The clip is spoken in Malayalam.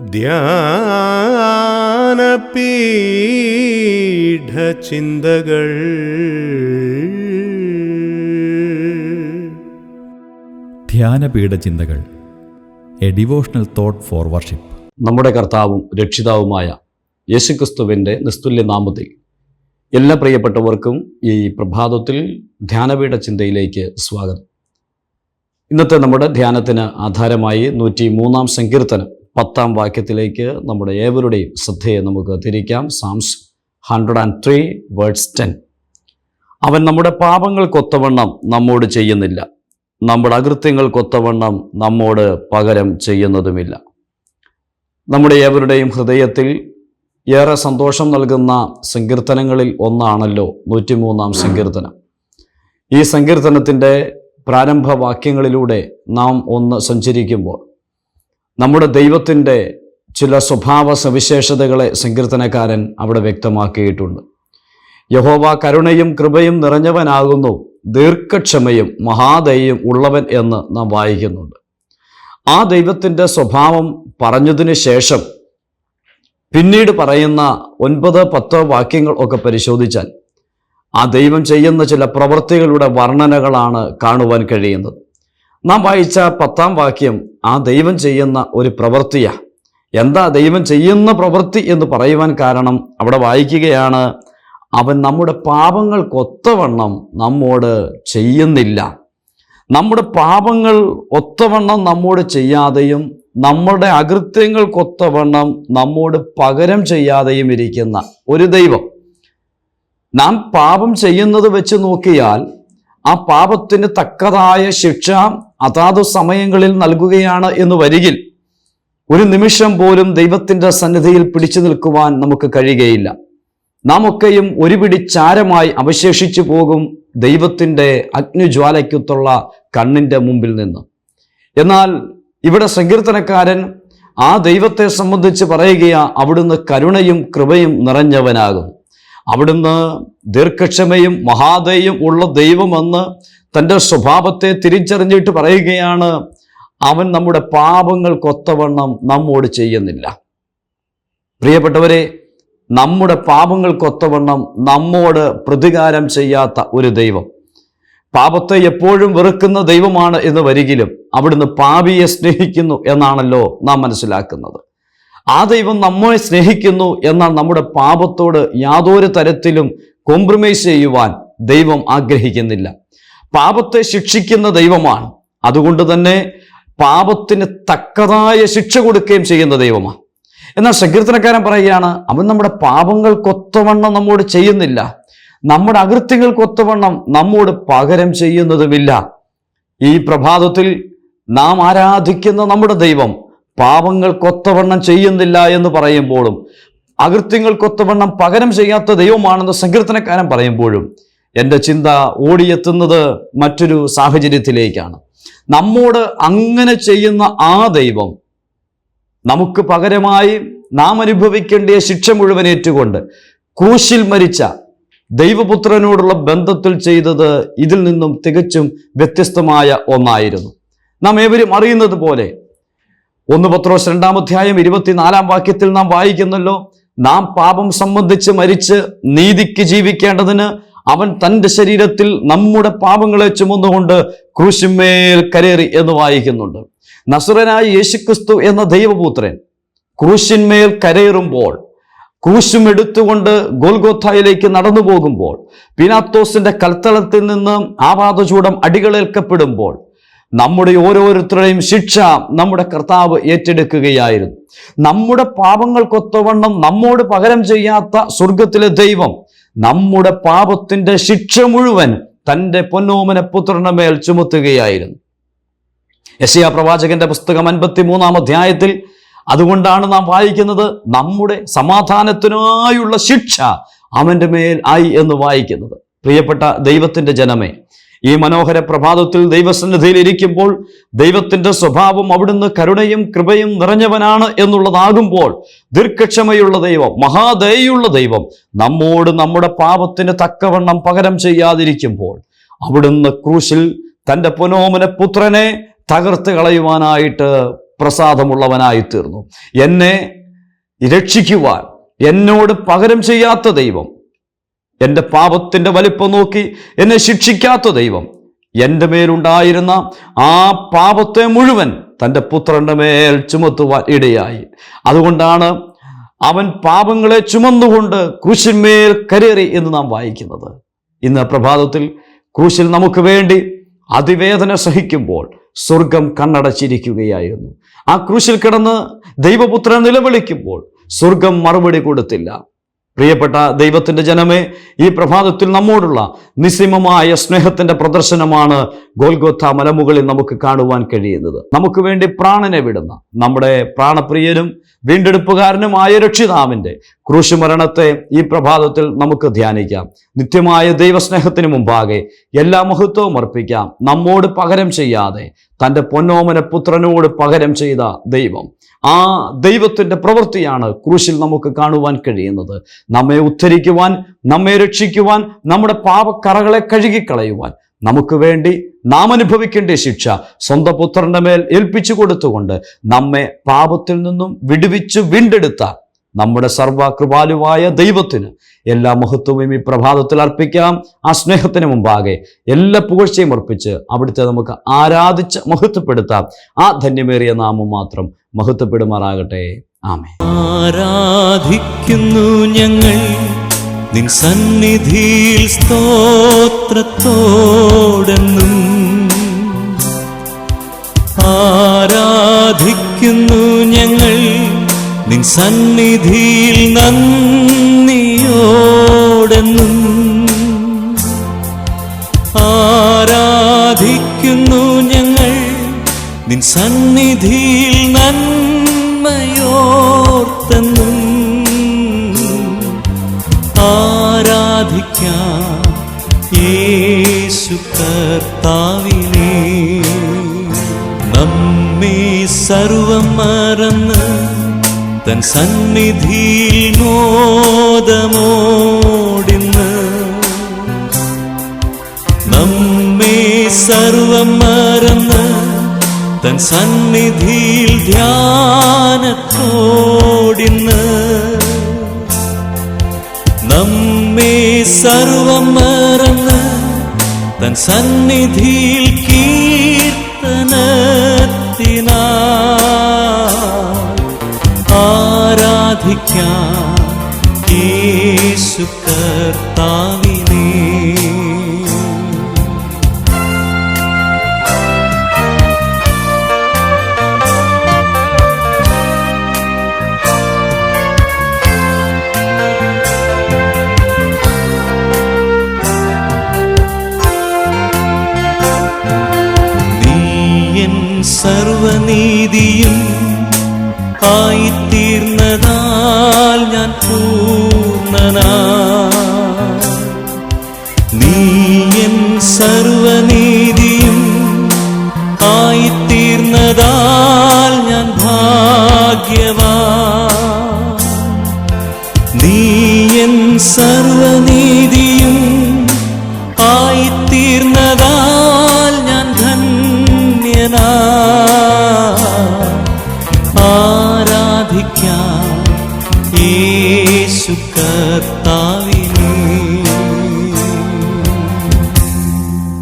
ധ്യാനപീഠചിന്തകൾ. ധ്യാനപീഠ ചിന്തകൾ a devotional thought for worship. നമ്മുടെ കർത്താവും രക്ഷിതാവുമായ യേശുക്രിസ്തുവിന്റെ നിസ്തുല്യ നാമത്തിൽ എല്ലാ പ്രിയപ്പെട്ടവർക്കും ഈ പ്രഭാതത്തിൽ ധ്യാനപീഠ ചിന്തയിലേക്ക് സ്വാഗതം. ഇന്നത്തെ നമ്മുടെ ധ്യാനത്തിന് ആധാരമായി നൂറ്റി മൂന്നാം സങ്കീർത്തനം പത്താം വാക്യത്തിലേക്ക് നമ്മുടെ ഏവരുടെയും ശ്രദ്ധയെ നമുക്ക് തിരിക്കാം. Psalms hundred and three words ten അവൻ നമ്മുടെ പാപങ്ങൾക്കൊത്തവണ്ണം നമ്മോട് ചെയ്യുന്നില്ല. നമ്മുടെ അകൃത്യങ്ങൾക്കൊത്തവണ്ണം നമ്മോട് പകരം ചെയ്യുന്നതുമില്ല. നമ്മുടെ ഏവരുടെയും ഹൃദയത്തിൽ ഏറെ സന്തോഷം നൽകുന്ന സങ്കീർത്തനങ്ങളിൽ ഒന്നാണല്ലോ നൂറ്റിമൂന്നാം സങ്കീർത്തനം. ഈ സങ്കീർത്തനത്തിന്റെ പ്രാരംഭ വാക്യങ്ങളിലൂടെ നാം ഒന്ന് സഞ്ചരിക്കുമ്പോൾ നമ്മുടെ ദൈവത്തിന്റെ ചില സ്വഭാവ സവിശേഷതകളെ സങ്കീർത്തനക്കാരൻ അവിടെ വ്യക്തമാക്കിയിട്ടുണ്ട്. യഹോവ കരുണയും കൃപയും നിറഞ്ഞവനാകുന്നു ദീർഘക്ഷമയും മഹാദയും ഉള്ളവൻ എന്ന് നാം വായിക്കുന്നുണ്ട്. ആ ദൈവത്തിന്റെ സ്വഭാവം പറഞ്ഞതിന് ശേഷം പിന്നീട് പറയുന്ന ഒൻപത് പത്ത് വാക്യങ്ങൾ ഒക്കെ പരിശോധിച്ചാൽ ആ ദൈവം ചെയ്യുന്ന ചില പ്രവൃത്തികളുടെ വർണനകളാണ് കാണുവാൻ കഴിയുന്നത്. നാം വായിച്ച പത്താം വാക്യം ആ ദൈവം ചെയ്യുന്ന ഒരു പ്രവൃത്തിയാ. എന്താ ദൈവം ചെയ്യുന്ന പ്രവൃത്തി എന്ന് പറയുവാൻ കാരണം അവിടെ വായിക്കുകയാണ് അവൻ നമ്മുടെ പാപങ്ങൾക്കൊത്തവണ്ണം നമ്മോട് ചെയ്യുന്നില്ല. നമ്മുടെ പാപങ്ങൾ ഒത്തവണ്ണം നമ്മോട് ചെയ്യാതെയും നമ്മുടെ അകൃത്യങ്ങൾക്കൊത്തവണ്ണം നമ്മോട് പകരം ചെയ്യാതെയും ഇരിക്കുന്ന ഒരു ദൈവം. നാം പാപം ചെയ്യുന്നത് വെച്ച് നോക്കിയാൽ ആ പാപത്തിന് തക്കതായ ശിക്ഷ അതാത് സമയങ്ങളിൽ നൽകുകയാണ് എന്ന് വരികിൽ ഒരു നിമിഷം പോലും ദൈവത്തിന്റെ സന്നിധിയിൽ പിടിച്ചു നിൽക്കുവാൻ നമുക്ക് കഴിയുകയില്ല. നാം ഒക്കെയും ഒരു പിടി ചാരമായി അവശേഷിച്ചു പോകും ദൈവത്തിന്റെ അഗ്നിജ്വാലയ്ക്കൊത്തുള്ള കണ്ണിന്റെ മുമ്പിൽ നിന്ന്. എന്നാൽ ഇവിടെ സങ്കീർത്തനക്കാരൻ ആ ദൈവത്തെ സംബന്ധിച്ച് പറയുകയാ അവിടുന്ന് കരുണയും കൃപയും നിറഞ്ഞവനാകും. അവിടുന്ന് ദീർഘക്ഷമയും മഹാദയും ഉള്ള ദൈവമെന്ന് തന്റെ സ്വഭാവത്തെ തിരിച്ചറിഞ്ഞിട്ട് പറയുകയാണ് അവൻ നമ്മുടെ പാപങ്ങൾ പാപങ്ങൾക്കൊത്തവണ്ണം നമ്മോട് ചെയ്യുന്നില്ല. പ്രിയപ്പെട്ടവരെ നമ്മുടെ പാപങ്ങൾ പാപങ്ങൾക്കൊത്തവണ്ണം നമ്മോട് പ്രതികാരം ചെയ്യാത്ത ഒരു ദൈവം പാപത്തെ എപ്പോഴും വെറുക്കുന്ന ദൈവമാണ് എന്ന് വരികിലും അവിടുന്ന് പാപിയെ സ്നേഹിക്കുന്നു എന്നാണല്ലോ നാം മനസ്സിലാക്കുന്നത്. ആ ദൈവം നമ്മെ സ്നേഹിക്കുന്നു എന്നാൽ നമ്മുടെ പാപത്തോട് യാതൊരു തരത്തിലും കോംപ്രമൈസ് ചെയ്യുവാൻ ദൈവം ആഗ്രഹിക്കുന്നില്ല. പാപത്തെ ശിക്ഷിക്കുന്ന ദൈവമാണ്. അതുകൊണ്ട് തന്നെ പാപത്തിന് തക്കതായ ശിക്ഷ കൊടുക്കുകയും ചെയ്യുന്ന ദൈവമാണ്. എന്നാൽ സങ്കീർത്തനക്കാരൻ പറയുകയാണ് അവൻ നമ്മുടെ പാപങ്ങൾക്കൊത്തവണ്ണം നമ്മോട് ചെയ്യുന്നില്ല. നമ്മുടെ അകൃത്യങ്ങൾക്കൊത്തവണ്ണം നമ്മോട് പകരം ചെയ്യുന്നതുമില്ല. ഈ പ്രഭാതത്തിൽ നാം ആരാധിക്കുന്ന നമ്മുടെ ദൈവം പാപങ്ങൾക്കൊത്തവണ്ണം ചെയ്യുന്നില്ല എന്ന് പറയുമ്പോഴും അകൃത്യങ്ങൾക്കൊത്തവണ്ണം പകരം ചെയ്യാത്ത ദൈവമാണെന്ന് സങ്കീർത്തനക്കാരൻ പറയുമ്പോഴും എന്റെ ചിന്ത ഓടിയെത്തുന്നത് മറ്റൊരു സാഹചര്യത്തിലേക്കാണ്. നമ്മോട് അങ്ങനെ ചെയ്യുന്ന ആ ദൈവം നമുക്ക് പകരമായി നാം അനുഭവിക്കേണ്ടിയ ശിക്ഷ മുഴുവൻ ഏറ്റുകൊണ്ട് ക്രൂശിൽ മരിച്ച ദൈവപുത്രനോടുള്ള ബന്ധത്തിൽ ചെയ്തത് ഇതിൽ നിന്നും തികച്ചും വ്യത്യസ്തമായ ഒന്നായിരുന്നു. നാം ഏവരും അറിയുന്നത് പോലെ ഒന്ന് പത്രോസ് രണ്ടാം അധ്യായം ഇരുപത്തിനാലാം വാക്യത്തിൽ നാം വായിക്കുന്നല്ലോ നാം പാപം സംബന്ധിച്ച് മരിച്ച് നീതിക്ക് ജീവിക്കേണ്ടതിന് അവൻ തന്റെ ശരീരത്തിൽ നമ്മുടെ പാപങ്ങളെ ചുമന്നുകൊണ്ട് ക്രൂശിന്മേൽ കരേറി എന്ന് വായിക്കുന്നുണ്ട്. നസുറനായ യേശുക്രിസ്തു എന്ന ദൈവപുത്രൻ ക്രൂശിന്മേൽ കരയേറുമ്പോൾ ക്രൂശും എടുത്തുകൊണ്ട് ഗോൽഗോത്തായിലേക്ക് നടന്നു പോകുമ്പോൾ പിനാത്തോസിന്റെ കൽത്തളത്തിൽ നിന്ന് ആപാതചൂടം അടികളേൽക്കപ്പെടുമ്പോൾ നമ്മുടെ ഓരോരുത്തരുടെയും ശിക്ഷ നമ്മുടെ കർത്താവ് ഏറ്റെടുക്കുകയായിരുന്നു. നമ്മുടെ പാപങ്ങൾക്കൊത്തവണ്ണം നമ്മോട് പകരം ചെയ്യാത്ത സ്വർഗത്തിലെ ദൈവം നമ്മുടെ പാപത്തിന്റെ ശിക്ഷ മുഴുവൻ തന്റെ പൊന്നോമന പുത്രന്റെ മേൽ ചുമത്തുകയായിരുന്നു. യശയ പ്രവാചകന്റെ പുസ്തകം അൻപത്തി മൂന്നാം അധ്യായത്തിൽ അതുകൊണ്ടാണ് നാം വായിക്കുന്നത് നമ്മുടെ സമാധാനത്തിനായുള്ള ശിക്ഷ അവന്റെ മേൽ ആയി എന്ന് വായിക്കുന്നത്. പ്രിയപ്പെട്ട ദൈവത്തിന്റെ ജനമേ ഈ മനോഹര പ്രഭാതത്തിൽ ദൈവസന്നിധിയിൽ ഇരിക്കുമ്പോൾ ദൈവത്തിന്റെ സ്വഭാവം അവിടുന്ന് കരുണയും കൃപയും നിറഞ്ഞവനാണ് എന്നുള്ളതാകുമ്പോൾ ദീർഘക്ഷമയുള്ള ദൈവം മഹാദയുള്ള ദൈവം നമ്മോട് നമ്മുടെ പാപത്തിന് തക്കവണ്ണം പകരം ചെയ്യാതിരിക്കുമ്പോൾ അവിടുന്ന് ക്രൂശിൽ തന്റെ പുനോമന പുത്രനെ തകർത്ത് കളയുവാനായിട്ട് പ്രസാദമുള്ളവനായി തീർന്നു എന്നെ രക്ഷിക്കുവാൻ എന്നോട് പകരം ചെയ്യാത്ത ദൈവം എന്റെ പാപത്തിന്റെ വലിപ്പം നോക്കി എന്നെ ശിക്ഷിക്കാത്ത ദൈവം എന്റെ മേലുണ്ടായിരുന്ന ആ പാപത്തെ മുഴുവൻ തന്റെ പുത്രന്റെ മേൽ ചുമത്തുവാൻ ഇടയായി. അതുകൊണ്ടാണ് അവൻ പാപങ്ങളെ ചുമന്നുകൊണ്ട് ക്രൂശിന്മേൽ കരേറി എന്ന് നാം വായിക്കുന്നത്. ഇന്ന് പ്രഭാതത്തിൽ ക്രൂശിൽ നമുക്ക് വേണ്ടി അതിവേദന സഹിക്കുമ്പോൾ സ്വർഗം കണ്ണടച്ചിരിക്കുകയായിരുന്നു. ആ ക്രൂശിൽ കിടന്ന് ദൈവപുത്രൻ നിലവിളിക്കുമ്പോൾ സ്വർഗം മറുപടി കൊടുത്തില്ല. പ്രിയപ്പെട്ട ദൈവത്തിന്റെ ജനമേ ഈ പ്രഭാതത്തിൽ നമ്മോടുള്ള നിസ്സീമമായ സ്നേഹത്തിന്റെ പ്രദർശനമാണ് ഗോൽഗോത്ത മലമുകളിൽ നമുക്ക് കാണുവാൻ കഴിയുന്നത്. നമുക്ക് വേണ്ടി പ്രാണനെ വിടുന്ന നമ്മുടെ പ്രാണപ്രിയനും വീണ്ടെടുപ്പുകാരനുമായ രക്ഷിതാവിന്റെ ക്രൂശുമരണത്തെ ഈ പ്രഭാതത്തിൽ നമുക്ക് ധ്യാനിക്കാം. നിത്യമായ ദൈവസ്നേഹത്തിന് മുമ്പാകെ എല്ലാ മഹത്വവും അർപ്പിക്കാം. നമ്മോട് പകരം ചെയ്യാതെ തന്റെ പൊന്നോമന പുത്രനോട് പകരം ചെയ്ത ദൈവം. ആ ദൈവത്തിന്റെ പ്രവൃത്തിയാണ് ക്രൂശിൽ നമുക്ക് കാണുവാൻ കഴിയുന്നത്. നമ്മെ ഉദ്ധരിക്കുവാൻ നമ്മെ രക്ഷിക്കുവാൻ നമ്മുടെ പാപക്കറകളെ കഴുകിക്കളയുവാൻ നമുക്ക് വേണ്ടി നാം അനുഭവിക്കേണ്ട ശിക്ഷ സ്വന്തം പുത്രന്റെ മേൽ ഏൽപ്പിച്ചു കൊടുത്തുകൊണ്ട് നമ്മെ പാപത്തിൽ നിന്നും വിടുവിച്ച് വീണ്ടെടുത്ത നമ്മുടെ സർവകൃപാലുവായ ദൈവത്തിന് എല്ലാ മഹത്വവും ഈ പ്രഭാതത്തിൽ അർപ്പിക്കാം. ആ സ്നേഹത്തിന് മുമ്പാകെ എല്ലാ പുകഴ്ചയും അർപ്പിച്ച് അവിടുത്തെ നമുക്ക് ആരാധിച്ച് മഹത്വപ്പെടുത്താം. ആ ധന്യമേറിയ നാമം മാത്രം മഹത്വപ്പെടുമാറാകട്ടെ. ആമേ ആരാധിക്കുന്നു ഞങ്ങൾ നിൻ സന്നിധിയിൽ സ്തോത്രത്തോടെന്നും. ആരാധിക്കുന്നു ഞങ്ങൾ നിൻ സന്നിധിയിൽ നന്ദിയോടെന്നും ആരാധിക്കുന്നു ഞങ്ങൾ. നിൻ സന്നിധിയിൽ നന്മയോർത്തെന്നും ആരാധിക്കാം യേശു കർത്താവിനെ. നമ്മെ സർവം മറന്ന് തൻ സന്നിധിയിൽ മോദമോടിന്ന് നമ്മെ സർവം മറന്ന് തൻ സന്നിധിയിൽ ധ്യാനത്തോടിന്ന് നമ്മെ സർവം മറന്ന് തൻ സന്നിധിയിൽ കീർത്തനത്തിനാ സർവനീതിയും ആയിത്തീർന്നതാൽ ഞാൻ സർവനീതിയും ആയിത്തീർന്നതാൽ ഞാൻ നീയൻ സർവനീതിയും ആയിത്തീർന്നതാൽ ഞാൻ ധന്യനാ.